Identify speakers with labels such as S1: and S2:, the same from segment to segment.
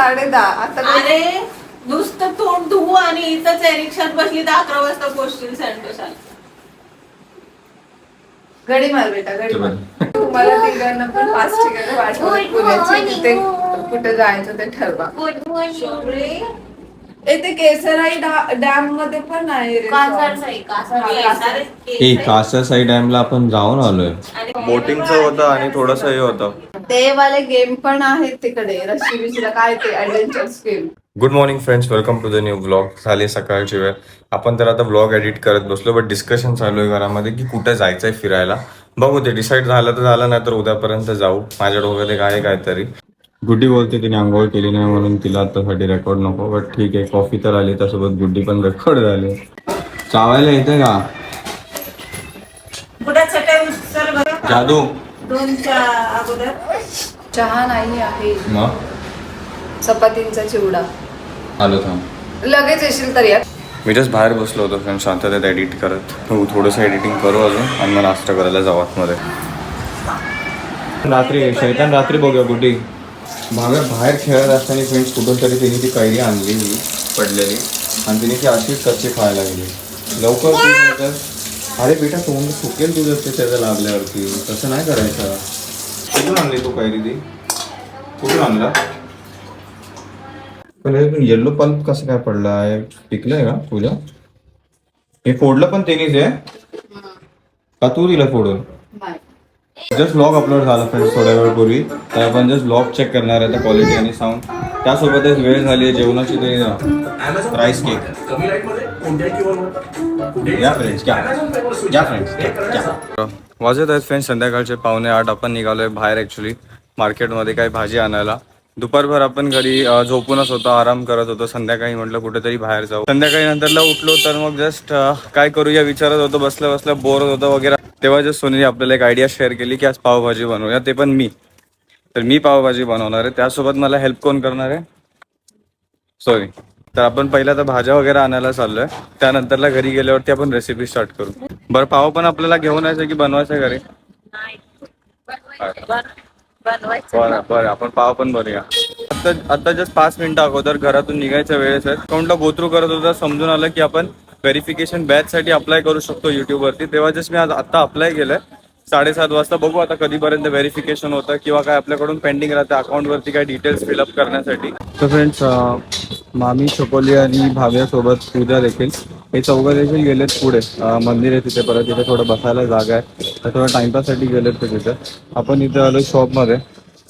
S1: साडे दहा आता काय-
S2: अरे नुसतं तोंड धुवू आणि इथंच आहे रिक्षात बसली तर अकरा वाजता पोहोचतील सँडोसाला
S1: गडी मार बेटा गडी मार. तुम्हाला तिघांना पण पाच ठिकाणी पाठवलं पुण्याची तिथे कुठे जायचं ते ठरवा. ए ते केसराई डॅममध्ये पण आहे रे
S3: ए कासा साई डॅमला आपण जाऊन आलोय. बोटिंगचं होतं आणि थोडस हे होतं.
S1: ते वाले गेम पण आहेत तिकडे रशी बिशीला काय ते adventures game
S3: good morning friends welcome to the new blog झाली सकाळची वेळ. आपण तर आता ब्लॉग एडिट करत बसलो बट डिस्कशन चालू आहे घरामध्ये की कुठे जायचंय फिरायला. बघू ते डिसाईड झालं तर झालं नाही तर उद्यापर्यंत जाऊ. माझ्या डोक्यात आहे काहीतरी. गुड्डी बोलते तिने आंघोळ केली नाही म्हणून तिला आतासाठी रेकॉर्ड नको बट ठीक आहे कॉफी तर आली त्यासोबत गुड्डी पण रेकॉर्ड झाली. चावायला येते का? जादू.
S2: दोनच्या अगोदर.
S1: चहा नाही आहे.
S3: मग?
S1: चपातींचा चिवडा.
S3: आलो थांब.
S1: लगेच येशील तर या
S3: मी जस्ट बाहेर बसलो होतो फ्रेंड शांततेत एडिट करत. हो थोडंसं एडिटिंग करू अजून आणि मग नाश्ता करायला जाऊ आतमध्ये. रात्री शैतान रात्री बघूया कुठे बाहेर बाहेर खेळत असताना फ्रेंड्स कुठून तरी तिने ती कैरी आणली ही पडलेली. आणि तिने ती अशीच कच्ची खायला लागली. लवकर तर अरे बेटा तोंड सुकेल तुझं ते त्याचं लागल्यावरती. तसं नाही करायचं. कुठून आणली तू कैरी ती? कुठून आणला? पण येल्लो पल्प कसं काय पडला आहे? पिकलंय का तुझ्या हे फोडलं पण तेनीच आहे? का तू दिलं फोडून? जस्ट ब्लॉग अपलोड झाला फ्रेंड्स थोड्या वेळपूर्वी. तर आपण जस्ट ब्लॉग चेक करणार आहे क्वालिटी आणि साऊंड त्यासोबतच वेळ झाली आहे जेवणाची ते राईस केक या फ्रेंड्स फ्रेंड्स वाजत आहेत फ्रेंड्स संध्याकाळचे पावणे आठ. आपण निघालोय बाहेर ॲक्च्युली मार्केटमध्ये काही भाजी आणायला. दुपारभर आपण घरी झोपूनच होतो आराम करत होतो. संध्याकाळी म्हटलं कुठेतरी बाहेर जाऊ. संध्याकाळी नंतरला उठलो तर मग जस्ट काय करूया विचारत होतो बसल्या बसल्या बोर होत होतं वगैरे. तेव्हा जस्ट सोनीने आपल्याला एक आयडिया शेअर केली की आज पावभाजी बनवूया. ते पण मी. तर मी पावभाजी बनवणार आहे. त्यासोबत मला हेल्प कोण करणार आहे? सॉरी तर आपण पहिला तर भाज्या वगैरे आणायला चाललोय. त्यानंतरला घरी गेल्यावरती आपण रेसिपी स्टार्ट करू. बरं पाव पण आपल्याला घेऊन यायचं की बनवायचं घरी? बरं बरं. आपण पाव पण बनवूया. आता आता जस्ट पाच मिनिटं अगोदर घरातून निघायच्या वेळेस आहेत. अकाउंटला गोथ्रू करत होता समजून आलं की आपण व्हेरिफिकेशन बॅच साठी अप्लाय करू शकतो युट्यूब वरती. तेव्हा जस्ट मी आज आता अप्लाय केलंय. साडेसात वाजता बघू आता कधीपर्यंत व्हेरिफिकेशन होतं किंवा काय आपल्याकडून पेंडिंग राहतं. अकाउंट वरती काय डिटेल्स फिलअप करण्यासाठी. तर फ्रेंड्स मामी छोकोली आणि भाव्यासोबत पूजा देखील. हे चौघं देखील गेलेत पुढे. मंदिर आहे तिथे. परत तिथे थोडं बसायला जागा आहे. तर थोडं टाइमपाससाठी गेलेत ते तिथे. आपण इथे आलो शॉपमध्ये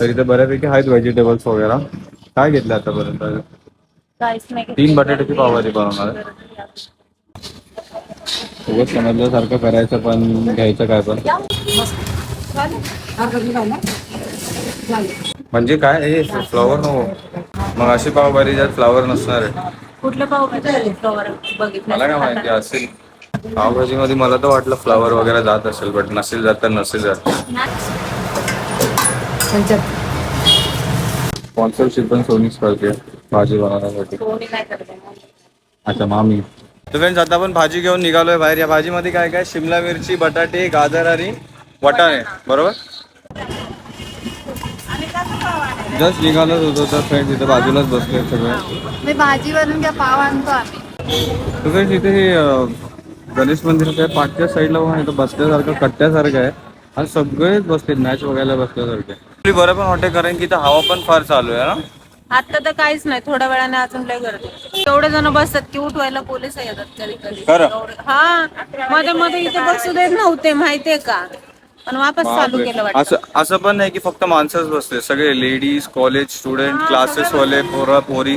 S3: तर इथे बऱ्यापैकी आहेत व्हेजिटेबल्स वगैरे. काय घेतलं आतापर्यंत? तीन बटाट्याची पावभाजी बनवणार. आहे उगाच समजल्यासारखं करायचं पण घ्यायचं काय पण. म्हणजे काय हे? फ्लॉवर नको. मग अशी पावभाजी ज्यात फ्लॉवर नसणार आहे.
S2: कुठलं पाव फ्लॉवर. बघितलं
S3: मला काय माहिती असेल. पावभाजी मध्ये मला तर वाटलं फ्लॉवर वगैरे जात असेल बट नसेल जात तर नसेल जात. स्पॉन्सरशिप पण सोनीच करते भाजी बनवण्यासाठी.
S2: कोणी काय करते
S3: अच्छा मामी. तर फ्रेंड्स आता आपण भाजी घेऊन निघालोय बाहेर. या भाजीमध्ये काय काय? शिमला मिरची बटाटे गाजर आणि वाटाणे. बरोबर? जस्ट निघालोच होतो तर फ्रेंड्स इथे बाजूलाच बसले सगळे.
S1: मी भाजी बनवून घ्या पाव आणतो आम्ही.
S3: तर फ्रेंड्स इथे हे गणेश मंदिराच्या पाठच्या साईडला इथं बसल्यासारखं कट्ट्यासारखं आहे. आणि सगळेच बसलेत मॅच बघायला बसल्यासारखे बरं पण वाटते कारण की इथं हवा पण फार चालू आहे ना?
S2: आता तर काहीच नाही थोड्या वेळाने अजून लय गर्दी. तेवढे जण बसतात की उठवायला पोलीस येतात कधी कधी.
S3: खरं?
S2: एवढे- हा मध्ये मध्ये इथे बसू देत नव्हते माहितीये का? पण वापस चालू केलं वाटतं.
S3: असं असं पण नाही की फक्त माणसंच बसले सगळे लेडीज कॉलेज स्टुडंट क्लासेस वाले पोरा पोरी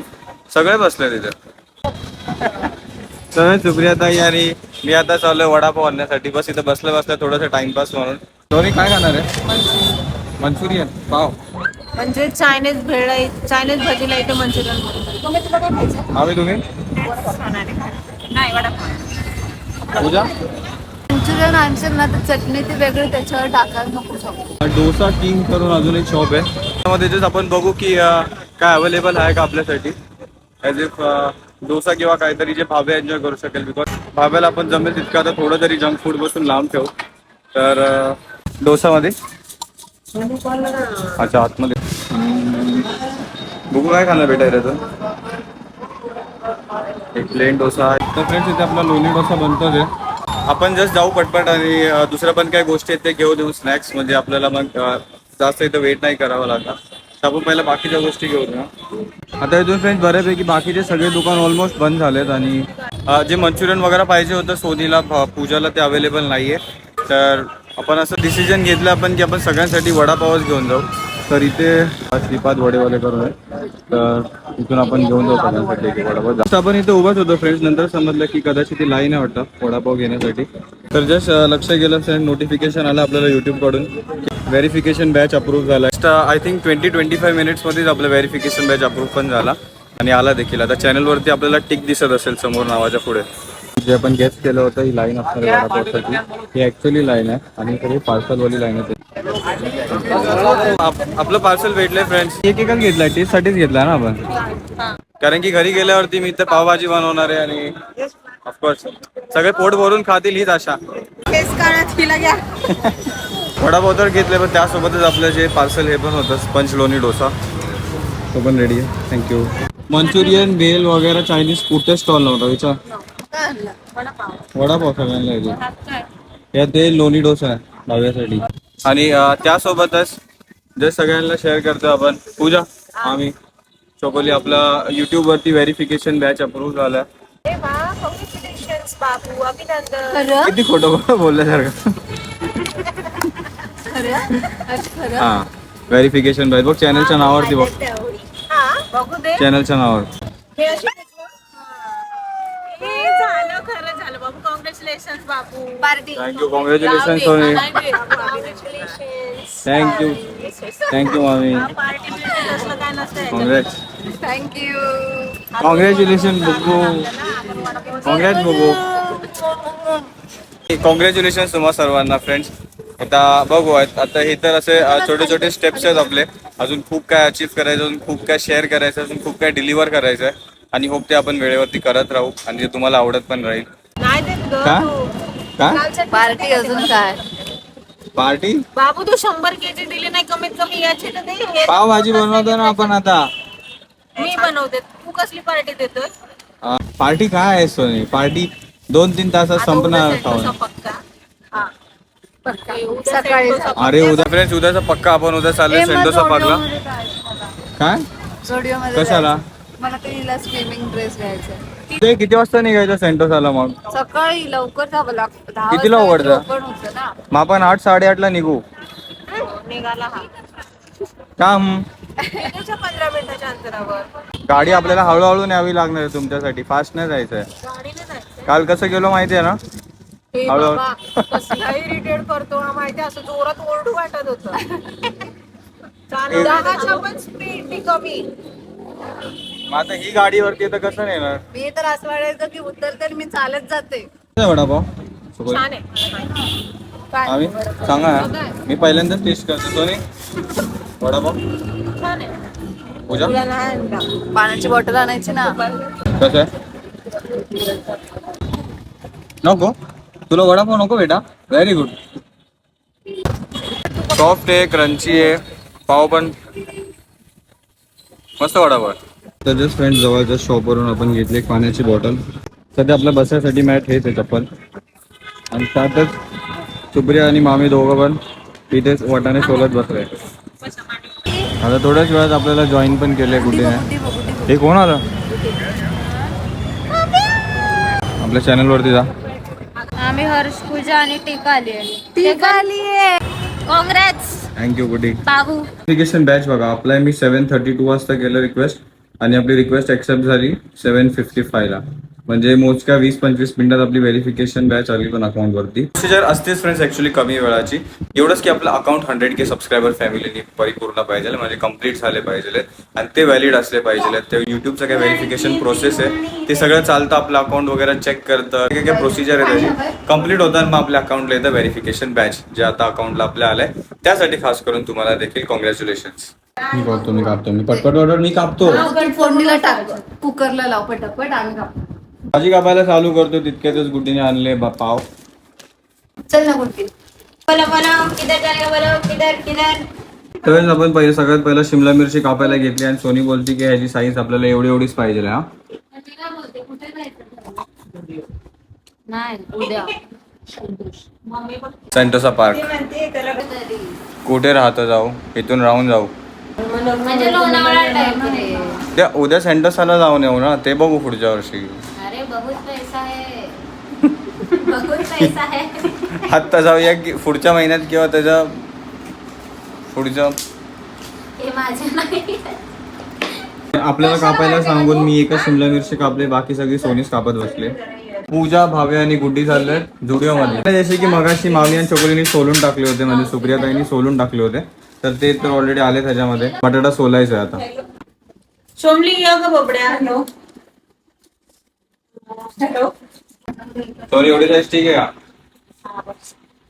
S3: सगळे बसले तिथे सगळे सुप्रियाताई आणि मी आता चाललोय वडापाव आणण्यासाठी. बस इथे बसल्या बसल्या थोडंसं टाइमपास म्हणून. दोन्ही काय खाणार आहे? मंचुरियन पाव.
S2: म्हणजे चायनीज भेळ चायनीज भाजीला इथे मंचुरियन
S3: आम्ही तुम्ही? पूजा?
S1: मंचुरियन आणशील ना तर चटणी ती वेगळी त्याच्यावर टाकायला नको शकतो
S3: डोसा किंग करून अजून एक शॉप आहे. just आपण बघू की काय अवेलेबल आहे का आपल्यासाठी. ॲज इफ डोसा किंवा काहीतरी जे भावे एन्जॉय करू शकेल बिकॉज भाव्याला आपण जमेल तितकं आता थोडं तरी जंक फूड बसून लांब ठेवू. तर डोसामध्ये. अच्छा आतमध्ये. बघू काय खाणार बेटा तर एक प्लेन डोसा. आहे तर फ्रेंड्स इथे आपला लोणी डोसा बनतो आहे आपण जस्ट जाऊ पटपट आणि दुसऱ्या पण काय गोष्टी आहेत ते घेऊ देऊ स्नॅक्स म्हणजे आपल्याला मग जास्त इथं वेट नाही करावं लागणार. तर आपण पहिला बाकीच्या गोष्टी घेऊ ना. आता इथून फ्रेंड्स बऱ्यापैकी बाकीचे सगळे दुकान ऑलमोस्ट बंद झालेत आणि जे मंचुरियन वगैरे पाहिजे होतं सोनीला पूजाला ते अवेलेबल नाही आहे तर आपण असं डिसिजन घेतलं आपण की आपण सगळ्यांसाठी वडापावच घेऊन जाऊ. तर इथे श्रीपाद वडेवाले करून आहे तर इथून आपण घेऊन जाऊ सगळ्यांसाठी वडापाव. आपण इथे उभाच होतो फ्रेंड्स नंतर समजलं की कदाचित ती लाईन आहे वाटतं वडापाव घेण्यासाठी. तर जस्ट लक्ष गेलं फ्रेंड नोटिफिकेशन आलं आपल्याला यूट्यूबकडून व्हेरिफिकेशन बॅच अप्रूव्ह झाला. I think twenty twenty five मिनिट्समध्येच आपलं व्हेरिफिकेशन बॅच अप्रूव्ह पण झाला. आणि आला देखील. आता चॅनलवरती आपल्याला टिक दिसत असेल समोर नावाच्या पुढे. जे आपण गेस्ट केलं होतं ही लाईन असणार आहे वडापावसाठी. ही ऍक्च्युली लाईन आहे आणि सगळी पार्सलवाली लाईन आहे आप- आपलं पार्सल भेटलंय फ्रेंड्स एक एकच घेतलाय टेस्ट साठीच घेतलाय ना आपण? कारण की घरी गेल्यावरती मी इथे पावभाजी बनवणार आहे आणि ऑफकोर्स सगळे पोट भरून खातील हीच आशा. वडापाव तर घेतले पण त्यासोबतच आपलं जे पार्सल हे पण होतं स्पंच लोणी डोसा. तो पण रेडी आहे. थँक्यू मंचुरियन भेल वगैरे चायनीज कुठे स्टॉल नव्हता विचार वडापाव सगळ्यांना येतो या ते लोणी डोसा आहे डाव्यासाठी. आणि त्यासोबतच जे सगळ्यांना शेअर करतो आपण पूजा आम्ही. चोकोली आपला युट्यूब वरती व्हेरिफिकेशन बॅच अप्रूव्ह झाला. किती खोटं बोलल्यासारखं. हा. व्हेरिफिकेशन बॅच बघ चॅनलच्या नावावरती बघ.
S2: दे
S3: चॅनलच्या नावावर.
S2: हे अशी हे झालं खरं झालं बाबू. Congratulation Babu. Party
S3: thank you congratulation Soni thank you thank you मामी
S2: पार्टी बिर्टी असलं काय नसतं
S3: कॉंग्रॅच
S1: थँक्यू
S3: कॉंग्रॅच्युलेशन बघू कॉंग्रॅच बघू कॉंग्रॅच्युलेशन तुम्हा सर्वांना फ्रेंड्स आता बघू आता आता हे तर असे छोटे छोटे स्टेप्स आहेत आपले. अजून खूप काय अचीव्ह करायचं अजून खूप काय शेअर करायचं अजून खूप काय डिलिव्हर करायचं आहे. आणि होप ते आपण वेळेवरती करत राहू आणि ते तुम्हाला आवडत पण राहील.
S2: नाही देत ग
S3: का? का?
S1: पार्टी अजून काय?
S3: पार्टी?
S2: बाबू तू शंभर केजी दिली नाही कमीत कमी याची तर दे. हे
S3: पावभाजी बनवतो ना आपण आता.
S2: मी बनवते. तू कसली पार्टी देतोय?
S3: पार्टी काय आहे सोनी? पार्टी दोन तीन तासात संपणार खाऊन
S1: सकाळी
S3: अरे उद्या फ्रेंड्स उद्याचा पक्का आपण उद्या चालले सेंटोसा पार्कला काय?
S1: झोडिओ मध्ये
S3: कशाला.
S1: मला ते हिला स्विमिंग ड्रेस घ्यायचा आहे.
S3: ते किती वाजता निघायचं सेंटोसाला मग?
S1: सकाळी लवकर जावं लागतं दहा
S3: कितीला
S1: वाजता
S3: उघडतं?
S1: open होतं ना.
S3: मग आपण आठ साडेआठला निघू.
S2: निघाला हा.
S3: काम.
S2: त्याच्या पंधरा मिनिटाच्या अंतरावर.
S3: गाडी आपल्याला हळूहळू न्यावी लागणार आहे तुमच्यासाठी. फास्ट नाही जायचं आहे
S2: गाडीने जायचं
S3: काल कसं गेलो माहिती आहे ना?
S2: हे
S3: हळूहळू.
S2: बाबा कसला इरिटेट करतो ना माहिती असं जोरात ओरडू वाटत होत. दहाच्या पण स्पीड ती कमी.
S3: मग आता ही गाडीवरती तर कसं नेणार?
S1: मी तर असं वाटायचं की उतरते आणि मी चालत जाते.
S3: काय वडापाव.
S2: छान आहे. काय?
S3: आम्ही? सांगा. ना. मी पहिल्यांदाच टेस्ट करतो सोनी? वडापाव?
S2: छान आहे.
S3: पूजा?
S2: तुला नाही आणला.
S1: पाण्याची बॉटल आणायची ना.
S3: कसं आहे? नको. तुला वडापाव नको बेटा. व्हेरी गुड सॉफ्ट आहे क्रंची आहे. पाव पण मस्त वडापाव तर जस्ट फ्रेंड जवळच्या शॉपवरून आपण घेतली एक पाण्याची बॉटल सध्या आपल्या बसायसाठी मॅट हेच आहे चप्पल. आणि त्यातच सुप्रिया आणि मामी दोघं पण तिथेच वटाने शोलत बसले. आता थोड्याच वेळात आपल्याला जॉईन पण केले गुड्डीने हे कोण आलं? आपल्या चॅनलवरती जा.
S4: आम्ही हर्ष पूजा आणि टीका आली आहे. काँग्रेस!
S3: थँक्यू गुडी
S4: बाबू!
S3: ऍप्लिकेशन बॅच बघा. अप्लाय मी सेवन थर्टी टू वाजता केलं रिक्वेस्ट आणि आपली रिक्वेस्ट ऍक्सेप्ट झाली सेवन फिफ्टी ला. म्हणजे मोजक्या वीस पंचवीस मिनिटात आपली व्हेरिफिकेशन बॅच आली पण अकाउंट वरती. प्रोसिजर असतेच फ्रेंड्स ऍक्च्युली कमी वेळाची. एवढंच की आपलं अकाउंट हंड्रेड के सबस्क्रायबर फॅमिलीने परिपूर्ण पाहिजे म्हणजे कंप्लीट झाले पाहिजे. आणि ते व्हॅलिड असले पाहिजे. ते युट्यूबचं काय व्हेरिफिकेशन प्रोसेस आहे. ते सगळं चालतं आपलं अकाउंट वगैरे चेक करतं. काय काय प्रोसिजर आहे त्याची. कंप्लीट होतात मग आपल्या अकाउंटला येतं व्हेरिफिकेशन बॅच जे आता अकाउंटला आपल्या आलंय. त्यासाठी खास करून तुम्हाला देखील कॉंग्रॅच्युलेशन मी करतो मी कापतो. मी पटपट ऑर्डर मी कापतो.
S1: कुकरला लाव पटापट आम्ही कापू
S3: भाजी कापायला चालू करतो तितक्यातच गुड्डीने आणले बा- पाव.
S1: चल ना गुड्डी.
S4: बोलो बोलो किधर जाएगा बोलो किधर किधर?
S3: तर आपण पहिले सगळ्यात पहिला शिमला मिरची कापायला घेतली आणि सोनी बोलती की ह्याची साईज आपल्याला एवढी एवढीच पाहिजे हा.
S4: नाही उद्या
S3: सेंटोसा पार्क कुठे राहतं जाऊ? इथून राहून जाऊ.
S4: म्हणजे लोणावळा टाइप रे
S3: त्या उद्या सेंटोसाला जाऊन येऊ ना ते बघू पुढच्या वर्षी.
S4: बहुत पैसा है बहुत पैसा है
S3: आत्ता जाऊया की पुढच्या महिन्यात किंवा त्याच्या पुढच्या
S4: हे माझे नाही.
S3: आपल्याला कापायला सांगून मी एका शिमला मिरची कापली बाकी सगळी सोनीच कापत बसले. पूजा भाव्या आणि गुड्डी चालले झुडिओ मध्ये जसे की मगाशी मामी आणि चोकलीने सोलून टाकले होते म्हणजे सुप्रियाताईंनी सोलून टाकले होते. तर ते तर ऑलरेडी आले त्याच्यामध्ये. बटाटा सोलायचा आता.
S2: सोमली या ग बोबड्या हॅलो.
S3: सोनी एवढी साईज ठीक आहे का?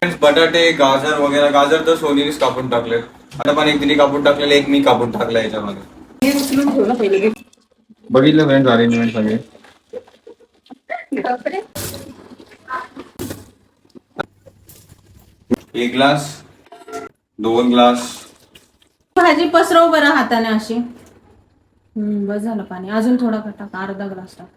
S3: Friends, बटाटे गाजर वगैरे गाजर तर सोनीनेच कापून टाकले आता पण एक तिने कापून टाकलेले एक मी कापून टाकलं याच्यामध्ये.
S2: हे
S3: बघितलं फ्रेंड्स अरेंजमेंट सगळे. एक ग्लास दोन ग्लास
S2: भाजी पसरव बरं हाताने अशी. हम्म बस झालं पाणी. अजून थोडा टाक अर्धा ग्लास टाक.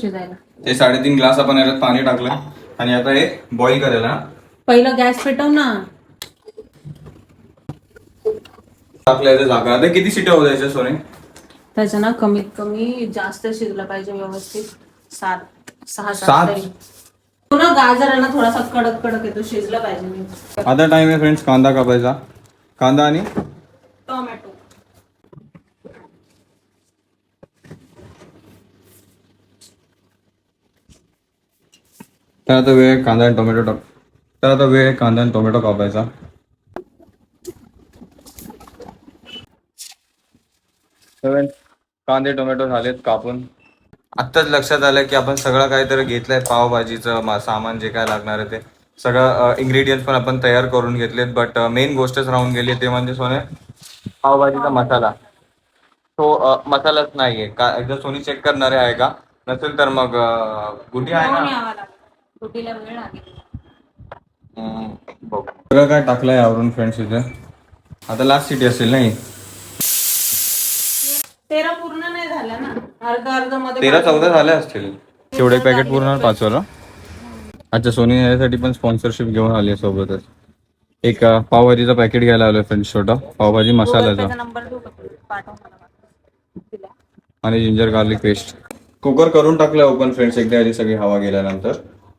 S2: शिजायला.
S3: ते साडेतीन ग्लास आपण याच्यात पाणी टाकलं. आणि आता हे बॉईल करायला.
S2: पहिलं गॅस पेटव ना.
S3: टाकलं याचं झाकण आता किती सिट्या होत याच्या सोने
S2: त्याच्या ना कमीत कमी जास्त शिजलं पाहिजे व्यवस्थित. सात सहा
S3: सात?
S2: सात? तरी. पुन्हा गाजर आहे ना थोडासा कडक कडक येतो. शिजलं पाहिजे.
S3: आता टाइम आहे फ्रेंड्स कांदा कापायचा. कांदा आणि?
S2: टोमॅटो.
S3: तर आता वेळ कांदा आणि टोमॅटो टाक तर आता वेळ कांदा आणि टोमॅटो कापायचा. कांदे टोमॅटो झालेत कापून. आत्ताच लक्षात आलं की आपण सगळं काहीतरी घेतलंय पावभाजीचं सामान जे काय लागणार आहे ते. सगळं इन्ग्रेडियंट्स पण आपण तयार करून घेतलेत बट मेन गोष्टच राहून गेली ते म्हणजे सोने पावभाजीचा मसाला. तो मसालाच नाहीये. का एकदा सोनी चेक करणारे आहे का? नसेल तर मग अ, गुढी आहे ना?
S2: कुटीला वेळ.
S3: सगळं काय टाकलंय आवरून फ्रेंड्स इथे? आता लास्ट सिटी असेल नाही?
S2: तेरा पूर्ण नाही झाला ना? अर्धा अर्धा मध्ये
S3: तेरा चौदा झाले असतील. तेवढे पॅकेट पूर्ण पाचवाला. अच्छा सोनी यासाठी पण स्पॉन्सरशिप घेऊन आली आहे सोबतच. एक पावभाजीचा पॅकेट घ्यायला आलोय फ्रेंड्स छोटा. पावभाजी मसाल्याचा
S2: नंबर देऊ का पाठव मला. तिला.
S3: आणि जिंजर गार्लिक पेस्ट कुकर करून टाकलं ओपन फ्रेंड्स एकदा आधी सगळी हवा गेल्यानंतर.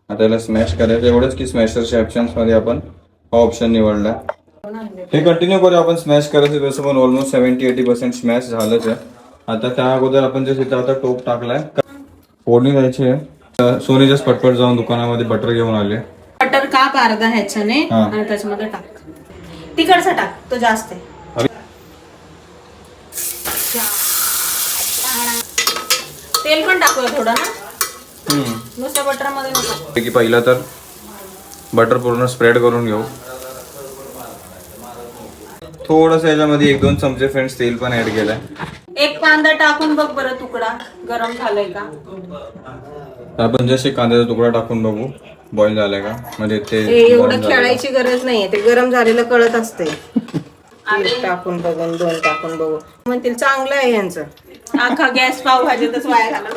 S3: आता याला स्मॅश करायचं एवढंच की स्मॅशरच्या ऑप्शन्समध्ये आपण हा ऑप्शन निवडला. हे कंटिन्यू करू आपण स्मॅश करायचं तसं पण almost seventy eighty percent smash झालंच आहे. आता त्या अगोदर आपण जे तिथं आता टोप टाकलाय फोडणी द्यायची आहे. सोनी जस्ट पटपट जाऊन दुकानामध्ये बटर घेऊन आले.
S2: बटर काप अर्धा ह्याच्याने. आणि त्याच्यामध्ये टाक. तिकडचा टाक तो जास्त आहे. तेल पण टाकूया थोडं ना. नुसत्या बटरमध्ये नको
S3: की पहिलं तर बटर पूर्ण स्प्रेड करून घेऊ. थोडस याच्यामध्ये एक दोन चमचे फ्रेंड्स तेल पण ऍड केलंय.
S2: एक कांदा टाकून बघ बरं तुकडा. गरम झालाय का?
S3: आपण जसे कांद्याचा तुकडा टाकून बघू. बॉईल झालाय का? म्हणजे ते
S5: हे एवढं? खेळायची गरज नाहीये. ते गरम झालेलं कळत असते टाकून बघून दोन टाकून बघू. म्हणतील चांगलं आहे यांचं
S2: अख्खा गॅस पाव भाजीतच वाया घाला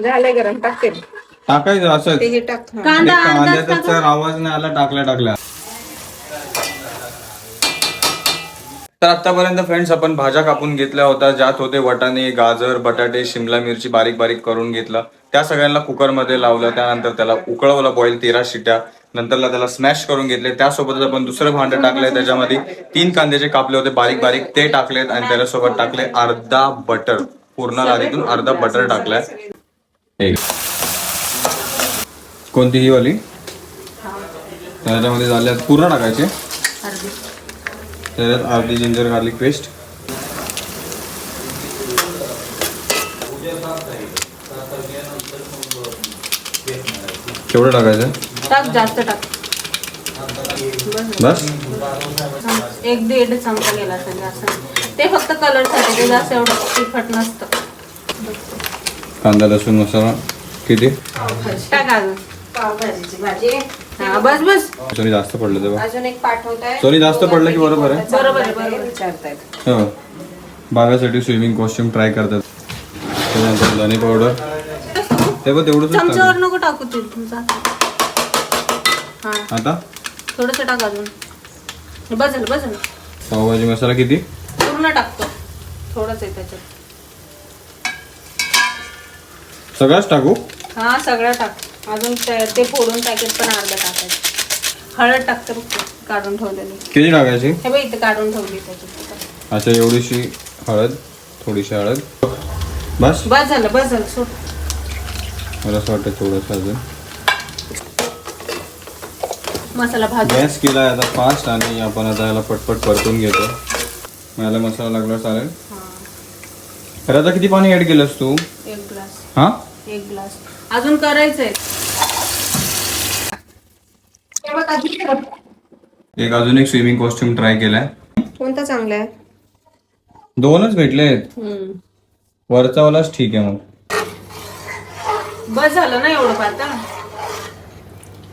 S5: झालंय गरम टाकते
S3: टाकायचं असं
S5: ते हे टाक हा.
S2: कांदा
S3: कांद्याचा तर आवाज नाही आला टाकल्या टाकल्या. तर आतापर्यंत फ्रेंड्स आपण भाज्या कापून घेतल्या होत्या. ज्यात होते वटाणे गाजर बटाटे शिमला मिरची बारीक बारीक करून घेतलं. त्या सगळ्यांना कुकरमध्ये लावलं. त्यानंतर त्याला उकळवलं बॉईल तेरा शिट्या. नंतरला त्याला स्मॅश करून घेतले. त्यासोबतच आपण दुसरं भांडं टाकलंय त्याच्यामध्ये. तीन कांद्याचे कापले होते बारीक बारीक. ते टाकलेत आणि त्याच्यासोबत टाकले अर्धा बटर पूर्ण लादीतून अर्धा बटर टाकलाय. एक. कोणती ही वाली? त्याच्यामध्ये झाल्या पूर्ण टाकायचे. त्याच्यात अर्धी जिंजर गार्लिक पेस्ट केवढं टाकायचं?
S2: टाक जास्त टाक.
S3: बस.
S2: एक दीड चमचा गेला असेल जास्त. ते फक्त कलरसाठी ते जास्त एवढं तिखट नसतं.
S3: कांदा लसूण मसाला किती?
S2: टाक अजून
S5: पावभाजीची भाजी
S2: हा बस बस.
S3: सॉरी जास्त पडलं तेव्हा.
S5: अजून एक
S3: सॉरी जास्त पडलं की बरोबर आहे?
S2: बरोबर आहे बरोबर आहे.
S5: विचारतायत.
S3: हो. बागासाठी स्विमिंग कॉस्ट्युम ट्राय करतात. त्याच्यानंतर धने पावडर ते पण तेवढंच
S2: चमच्यावर नको टाकू ते तुमचा. हा.
S3: आता?
S2: थोडस टाक अजून. बस झालं बस झालं.
S3: पावभाजी मसाला किती?
S2: पूर्ण टाकतो. थोडंच आहे त्याच्यात.
S3: सगळाच टाकू?
S2: हा सगळं टाक. अजून ते ते फोडून पॅकेट पण अर्धा टाकायचं. हळद टाकते काढून ठेवलेली.
S3: किती टाकायची?
S2: हे बघ इथे काढून ठेवली त्याच्यात
S3: अच्छा एवढीशी हळद थोडीशी हळद. बस?
S2: बस झालं बस झालं सोड.
S3: मला असं वाटतं थोडंसं अजून.
S2: मसाला भाजून.
S3: गॅस केला आता फास्ट आणि आपण आता याला पटपट परतून घेतो. मला मसाला लागला चालेल. तर आता किती पाणी ऍड केलंस तू?
S2: एक ग्लास
S3: हा?
S2: एक ग्लास. अजून करायचंय.
S3: एक अजून एक स्विमिंग कॉस्ट्युम ट्राय केलाय.
S5: कोणता चांगला आहे?
S3: दोनच भेटलेत
S2: हम्म.
S3: वरचावालाच ठीक आहे मग.
S2: बस झालं ना एवढं पाहता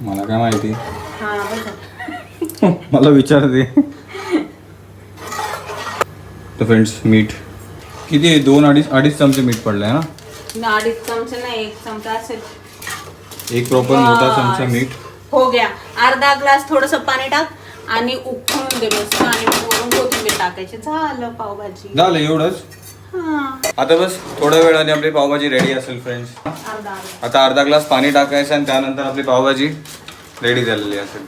S3: मला काय माहिती?
S2: हा बस झालं.
S3: मला विचारते तर फ्रेंड्स मीठ किती? आहे? दोन अडीच अडीच चमचे मीठ पडलंय ना,
S2: अडीच चमचे नाही एक चमचा असेल.
S3: एक प्रॉपर मोठा चमचा मीठ.
S2: हो गया अर्धा ग्लास थोडस पाणी टाक आणि उकळून दे बस. आणि वरून कोथिंबीर टाकायची. झालं पावभाजी.
S3: झालं एवढंच? आता बस थोड्या वेळाने आपली पावभाजी रेडी असेल फ्रेंड्स आता अर्धा ग्लास पाणी टाकायचं आणि त्यानंतर आपली पावभाजी रेडी झालेली असेल.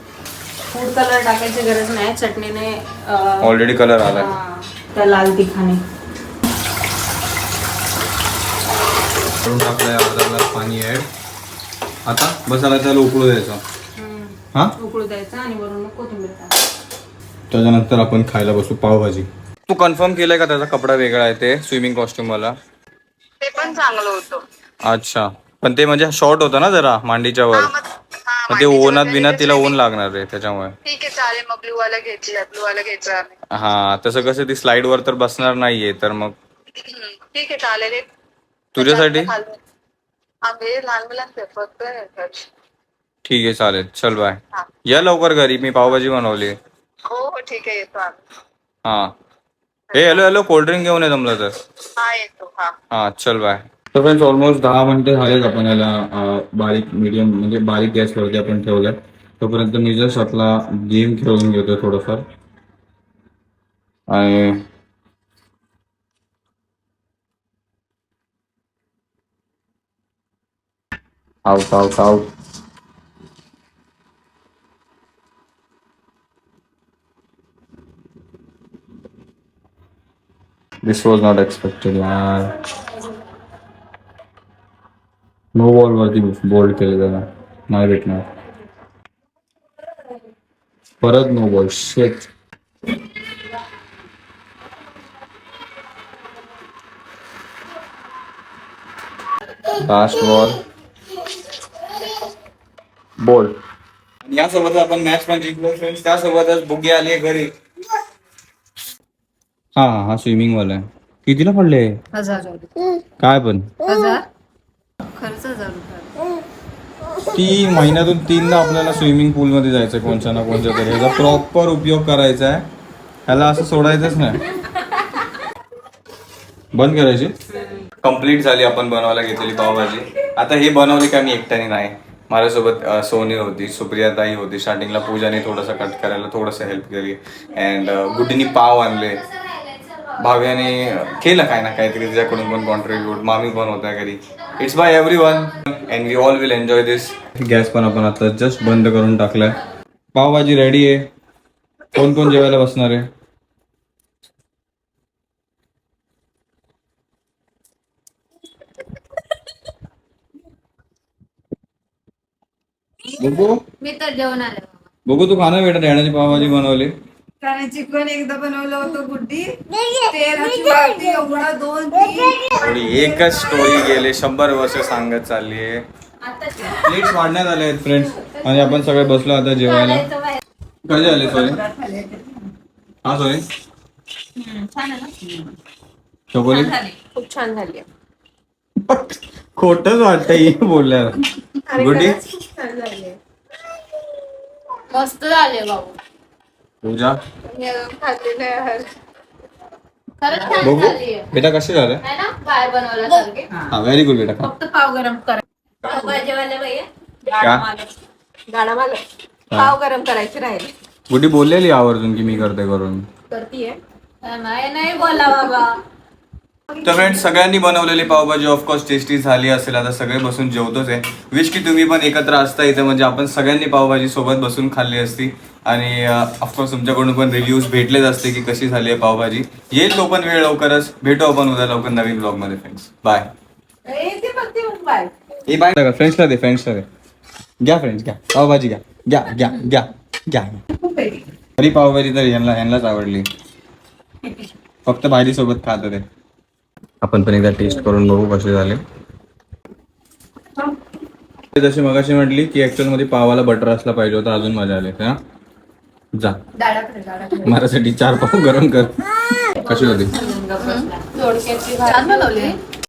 S2: फूड कलर टाकायची गरज नाही. चटणीने
S3: ऑलरेडी कलर आलाय
S2: हा, त्या लाल तिखाने
S3: करून टाकलंय अर्धा ग्लास पाणी ऍड आता बसायला त्याला उकळू द्यायचं. हा?
S2: उकळू द्यायचं आणि वरून मग कोथिंबीर
S3: त्याच्यानंतर आपण खायला बसू पावभाजी. तू कन्फर्म केलंय का त्याचा कपडा वेगळा आहे ते स्विमिंग कॉस्ट्युम वाला?
S1: ते पण चांगलं होतं.
S3: अच्छा. पण ते म्हणजे शॉर्ट होतं ना जरा मांडीच्या वर. मग ते ओनात बिनात तिला ऊन लागणार आहे त्याच्यामुळे.
S1: ठीक आहे चालेल. मग ब्लू वाला घेतला ब्लू वाला घ्यायचा आम्ही
S3: हा तसं कसं ती स्लाइड वर तर बसणार नाहीये तर मग
S1: ठीक आहे चालेल. एक
S3: तुझ्यासाठी?
S1: खाली आम्ही लहान मुलांचे फक्त
S3: ठीक आहे चालेल. चल बाय
S1: हा.
S3: या लवकर घरी. मी पावभाजी बनवली
S1: हो हो ठीक आहे येतो आम्ही.
S3: हा. हे हॅलो हॅलो कोल्ड्रिंक घेऊन ये जमलं तर.
S1: हा येतो हा.
S3: हा चल बाय तर फ्रेंड्स ऑलमोस्ट दहा मिनिटं झालेत आपण याला अं, बारीक मीडियम म्हणजे बारीक गॅसवरती आपण ठेवलंय. तोपर्यंत मी जस्ट आपला गेम खेळून घेतो थोडंफार. आणि Out, out, out. This was not expected, man. No wall the bold kelidaನ ನಾಯ್ಬಿಟ್ನ ಪರದ್ ನೋ ಬಾಲ್ ಶೆಟ್ ಲಾಸ್ಟ್ ಬಾಲ್ बॉल बोल यासोबत आपण मॅच पण जिंकलो फ्रेंड्स त्यासोबतच बुगी आली घरी. हा हा स्विमिंग वाला आहे. कितीला पडले?
S1: हजार
S3: काय पण?
S1: हजार? खर्च हजार रुपये.
S3: ती महिन्यातून तीनदा आपल्याला स्विमिंग पूल मध्ये जायचं कोणच्या ना कोणत्या तरी. याचा प्रॉपर उपयोग करायचा आहे. ह्याला असं सोडायचंच नाही. बंद करायची? कंप्लीट झाली आपण बनवायला घेतलेली पावभाजी. आता हे बनवली का मी एकट्याने नाही. माझ्यासोबत सोनी होती सुप्रियाताई होती स्टार्टिंगला पूजाने थोडंसं कट करायला थोडंसं हेल्प केली. अँड गुड्डीनी पाव आणले. भाव्याने केलं काय ना काहीतरी तिच्याकडून पण कॉन्ट्रीब्यूट मामी पण होत्या घरी. It's by everyone and we all will enjoy this gas पण आपण आता जस्ट बंद करून टाकलाय. पावभाजी रेडी आहे. कोण कोण जेवायला बसणार आहे? बघू.
S4: मी तर जेवण आले
S3: बघू तू खाणं बेटा डॅडाची पावभाजी बनवली.
S1: त्याने चिकन एकदा बनवलं होतं गुड्डी तेलाची वाटी एवढा दोन तीन.
S3: थोडी एकच स्टोरी गेले शंभर वर्ष सांगत चालली आहे प्लेट्स वाढण्यात आले आहेत फ्रेंड्स आणि आपण सगळे बसलो आता जेवायला. कधी आले सॉरी हा सॉरी चकोली
S2: खूप छान झाली.
S3: खोटच वाटतंय बोलल्यावर. गुड्डी
S4: मस्त झाले बाबू.
S3: पूजा?
S1: मी अजून
S4: खरंच छान
S3: बघू.
S4: झाली
S3: बेटा कसे झाले?
S4: है ना? बाहेर बनवल्यासारखे.
S3: हा व्हेरी गुड बेटा खा.
S2: फक्त पाव गरम करा.
S4: भाजीवाले भैया.
S3: क्या?
S5: गाडा मला पाव गरम करायचे राहिले.
S3: गुडी बोललेली आवर्जून की मी करते करून.
S5: करतीये.
S4: नाही नाही बोला बाबा.
S3: तर फ्रेंड्स सगळ्यांनी बनवलेली पावभाजी ऑफकोर्स टेस्टी झाली असेल. आता सगळे बसून जेवतोच आहे. विश की तुम्ही पण एकत्र असता इथे. म्हणजे आपण सगळ्यांनी पावभाजी सोबत बसून खाल्ली असती. आणि ऑफकोर्स तुमच्याकडून पण रिव्ह्यूज भेटलेच असते की कशी झाली आहे पावभाजी. येईल तो पण वेळ लवकरच. भेटू आपण उद्या लवकर नवीन ब्लॉगमध्ये फ्रेंड्स बाय
S5: बाय
S3: ए बाय फ्रेंड्सला दे फ्रेंड्सला दे. घ्या फ्रेंड्स घ्या. पावभाजी घ्या. घ्या घ्या घ्या घ्या. खरी पावभाजी तर यांना यांनाच आवडली. फक्त भाजी सोबत खात होते. आपण पण एकदा टेस्ट करून बघू कसे झाले. ते जशी मगाशी म्हटली की ऍक्च्युअलमध्ये पावाला बटर असला पाहिजे होता अजून मजा आली हा? जा. माझ्यासाठी चार पाव गरम कर. कशी होती?
S4: छान बनवली.